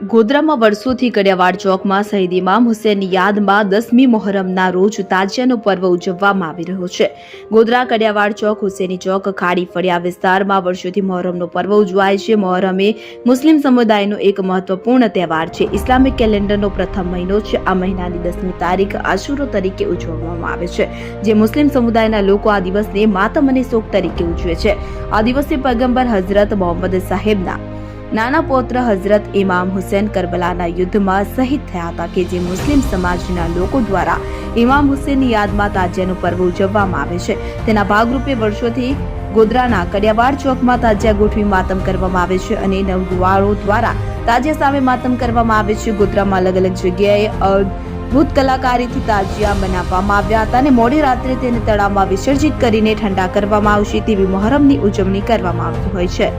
ગોધરામાં વર્ષોથી કડિયાવાડ ચોકમાં શહીદ ઇમામ હુસેનની યાદમાં દસમી મોહરમના રોજ તાજિયાનો પર્વ ઉજવવામાં આવી રહ્યો છે. ગોધરા કડિયાવાડ ચોક હુસેની ચોક ખાડી ફળિયા વિસ્તારમાં વર્ષોથી મોહરમનો પર્વ ઉજવાય છે. મોહરમ એ મુસ્લિમ સમુદાયનો એક મહત્વપૂર્ણ તહેવાર છે. ઇસ્લામિક કેલેન્ડરનો પ્રથમ મહિનો છે. આ મહિનાની દસમી તારીખ આશુરો તરીકે ઉજવવામાં આવે છે, જે મુસ્લિમ સમુદાયના લોકો આ દિવસને માતમ અને શોક તરીકે ઉજવે છે. આ દિવસે પૈગંબર હઝરત મોહમ્મદ સાહેબના નાના પૌત્ર હઝરત ઇમામ હુસેન કરબલાના યુદ્ધમાં શહીદ થયા હતા કે જે મુસ્લિમ સમાજના લોકો દ્વારા ઇમામ હુસેનની યાદમાં તાજિયાનું પર્વ ઉજવવામાં આવે છે. તેના ભાગરૂપે વર્ષોથી ગોધરાના કડિયાવાડ ચોકમાં તાજિયા ગોઠવી માતમ કરવામાં આવે છે અને નવગુવાળો દ્વારા તાજિયા સામે માતમ કરવામાં આવે છે. ગોધરામાં અલગ અલગ જગ્યાએ અદ્ભુત કલાકારીથી તાજિયા બનાવવામાં આવ્યા હતા અને મોડી રાત્રે તેને તળાવમાં વિસર્જિત કરીને ઠંડા કરવામાં આવશે તેવી મોહરમની ઉજવણી કરવામાં આવતી હોય છે.